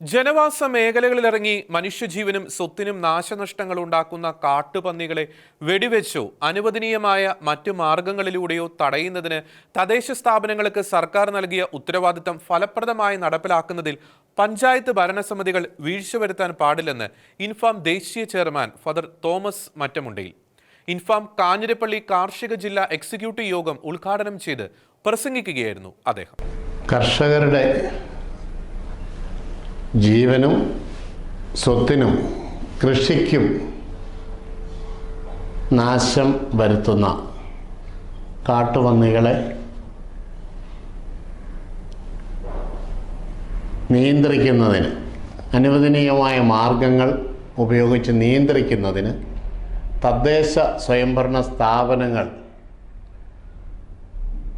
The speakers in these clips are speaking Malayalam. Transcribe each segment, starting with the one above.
ജനവാസ മേഖലകളിലിറങ്ങി മനുഷ്യജീവനും സ്വത്തിനും നാശനഷ്ടങ്ങൾ ഉണ്ടാക്കുന്ന കാട്ടുപന്നികളെ വെടിവെച്ചോ. അനുവദനീയമായ മറ്റു മാർഗങ്ങളിലൂടെയോ തടയുന്നതിന് തദ്ദേശ സ്ഥാപനങ്ങൾക്ക് സർക്കാർ നൽകിയ ഉത്തരവാദിത്തം ഫലപ്രദമായി നടപ്പിലാക്കുന്നതിൽ പഞ്ചായത്ത് ഭരണസമിതികൾ വീഴ്ച വരുത്താൻ പാടില്ലെന്ന് ഇൻഫാം ദേശീയ ചെയർമാൻ ഫാദർ തോമസ് മറ്റമുണ്ടയിൽ. ഇൻഫാം കാഞ്ഞിരപ്പള്ളി കാർഷിക ജില്ലാ എക്സിക്യൂട്ടീവ് യോഗം ഉദ്ഘാടനം ചെയ്ത് പ്രസംഗിക്കുകയായിരുന്നു അദ്ദേഹം. കർഷകരുടെ ജീവനും സ്വത്തിനും കൃഷിക്കും നാശം വരുത്തുന്ന കാട്ടുപന്നികളെ നിയന്ത്രിക്കുന്നതിന് അനുവദനീയമായ മാർഗങ്ങൾ ഉപയോഗിച്ച് നിയന്ത്രിക്കുന്നതിന് തദ്ദേശ സ്വയംഭരണ സ്ഥാപനങ്ങൾ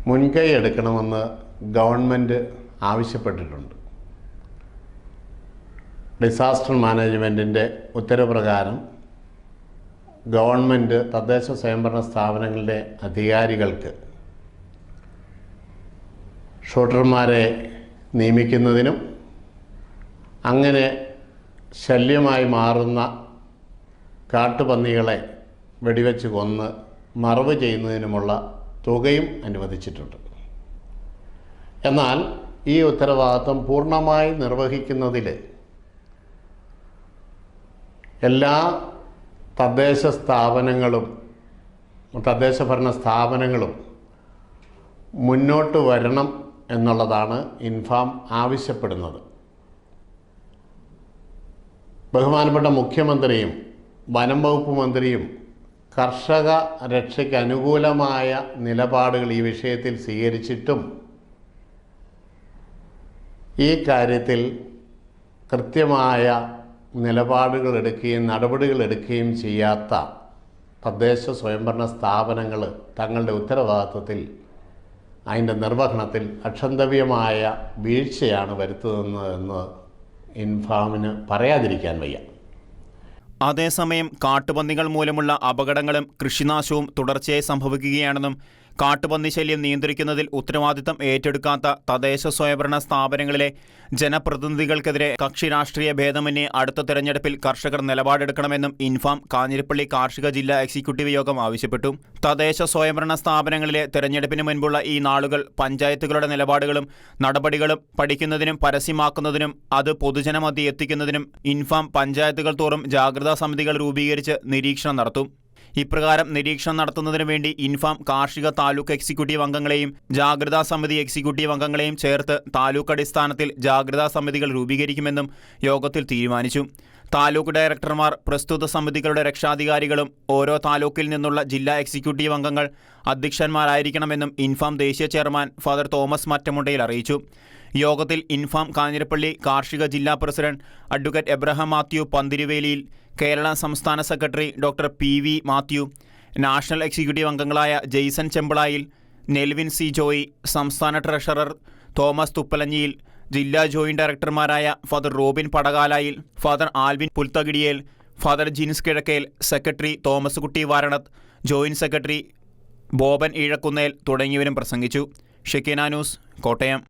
മുൻകൈ എടുക്കണമെന്ന് ഗവൺമെന്റ് ആവശ്യപ്പെട്ടിട്ടുണ്ട്. ഡിസാസ്റ്റർ മാനേജ്മെന്റിന്റെ ഉത്തരവപ്രകാരം ഗവൺമെന്റ് തദ്ദേശ സ്വയംഭരണ സ്ഥാപനങ്ങളുടെ അധികാരികൾക്ക് ഷൂട്ടർമാരെ നിയമിക്കുന്നതിനും അങ്ങനെ ശല്യമായി മാറുന്ന കാട്ടുപന്നികളെ വെടിവെച്ച് കൊന്ന് മറവ് ചെയ്യുന്നതിനുമുള്ള തുകയും അനുവദിച്ചിട്ടുണ്ട്. എന്നാൽ ഈ ഉത്തരവാദിത്വം പൂർണമായി നിർവഹിക്കുന്നതിൽ എല്ലാ തദ്ദേശ സ്ഥാപനങ്ങളും തദ്ദേശ ഭരണ സ്ഥാപനങ്ങളും മുന്നോട്ട് വരണം എന്നുള്ളതാണ് ഇൻഫാം ആവശ്യപ്പെടുന്നത്. ബഹുമാനപ്പെട്ട മുഖ്യമന്ത്രിയും വനം വകുപ്പ് മന്ത്രിയും കർഷക രക്ഷയ്ക്ക് അനുകൂലമായ നിലപാടുകൾ ഈ വിഷയത്തിൽ സ്വീകരിച്ചിട്ടും ഈ കാര്യത്തിൽ കൃത്യമായ നിലപാടുകൾ എടുക്കുകയും നടപടികൾ എടുക്കുകയും ചെയ്യാത്ത തദ്ദേശ സ്വയംഭരണ സ്ഥാപനങ്ങൾ തങ്ങളുടെ ഉത്തരവാദിത്വത്തിൽ അതിന്റെ നിർവഹണത്തിൽ അക്ഷന്തവ്യമായ വീഴ്ചയാണ് വരുത്തുന്നതെന്ന് ഇൻഫാമിന് പറയാതിരിക്കാൻ വയ്യ. അതേസമയം കാട്ടുപന്നികൾ മൂലമുള്ള അപകടങ്ങളും കൃഷിനാശവും തുടർച്ചയായി സംഭവിക്കുകയാണെന്നും കാട്ടുപന്നി ശല്യം നിയന്ത്രിക്കുന്നതിൽ ഉത്തരവാദിത്തം ഏറ്റെടുക്കാത്ത തദ്ദേശ സ്വയംഭരണ സ്ഥാപനങ്ങളിലെ ജനപ്രതിനിധികൾക്കെതിരെ കക്ഷി രാഷ്ട്രീയ ഭേദമന്യേ അടുത്ത തെരഞ്ഞെടുപ്പിൽ കർഷകർ നിലപാടെടുക്കണമെന്നും ഇൻഫാം കാഞ്ഞിരപ്പള്ളി കാർഷിക ജില്ലാ എക്സിക്യൂട്ടീവ് യോഗം ആവശ്യപ്പെട്ടു. തദ്ദേശ സ്വയംഭരണ സ്ഥാപനങ്ങളിലെ തെരഞ്ഞെടുപ്പിന് മുൻപുള്ള ഈ നാളുകൾ പഞ്ചായത്തുകളുടെ നിലപാടുകളും നടപടികളും പഠിക്കുന്നതിനും പരസ്യമാക്കുന്നതിനും അത് പൊതുജനമധ്യ എത്തിക്കുന്നതിനും ഇൻഫാം പഞ്ചായത്തുകൾ തോറും ജാഗ്രതാ സമിതികൾ രൂപീകരിച്ച് നിരീക്ഷണം നടത്തും. ഇപ്രകാരം നിരീക്ഷണം നടത്തുന്നതിനു വേണ്ടി ഇൻഫാം കാർഷിക താലൂക്ക് എക്സിക്യൂട്ടീവ് അംഗങ്ങളെയും ജാഗ്രതാ സമിതി എക്സിക്യൂട്ടീവ് അംഗങ്ങളെയും ചേർത്ത് താലൂക്ക് അടിസ്ഥാനത്തിൽ ജാഗ്രതാ സമിതികൾ രൂപീകരിക്കുമെന്നും യോഗത്തിൽ തീരുമാനിച്ചു. താലൂക്ക് ഡയറക്ടർമാർ പ്രസ്തുത സമിതികളുടെ രക്ഷാധികാരികളും ഓരോ താലൂക്കിൽ നിന്നുള്ള ജില്ലാ എക്സിക്യൂട്ടീവ് അംഗങ്ങൾ അധ്യക്ഷന്മാരായിരിക്കണമെന്നും ഇൻഫാം ദേശീയ ചെയർമാൻ ഫാദർ തോമസ് മറ്റമുണ്ടയിൽ അറിയിച്ചു. യോഗത്തിൽ ഇൻഫാം കാഞ്ഞിരപ്പള്ളി കാർഷിക ജില്ലാ പ്രസിഡന്റ് അഡ്വക്കേറ്റ് എബ്രഹാം മാത്യു പന്തിരുവേലിയിൽ കേരള സംസ്ഥാന secretary doctor P V Mathew national executive അംഗങ്ങളായ ജെയ്സൺ ചെമ്പിളായിൽ നെൽവിൻ സി ജോയി സംസ്ഥാന ട്രഷറർ തോമസ് തുപ്പലഞ്ഞിയിൽ ജില്ലാ joint ഡയറക്ടർമാരായ father Robin Padakalayil father Alvin Pulthakidiyel father Jins Kizhakkel secretary Thomas Kutty Varanath joint secretary Boban Eezhakkunnel തുടങ്ങിയവരും പ്രസംഗിച്ചു. ഷെക്കീന ന്യൂസ് കോട്ടയം.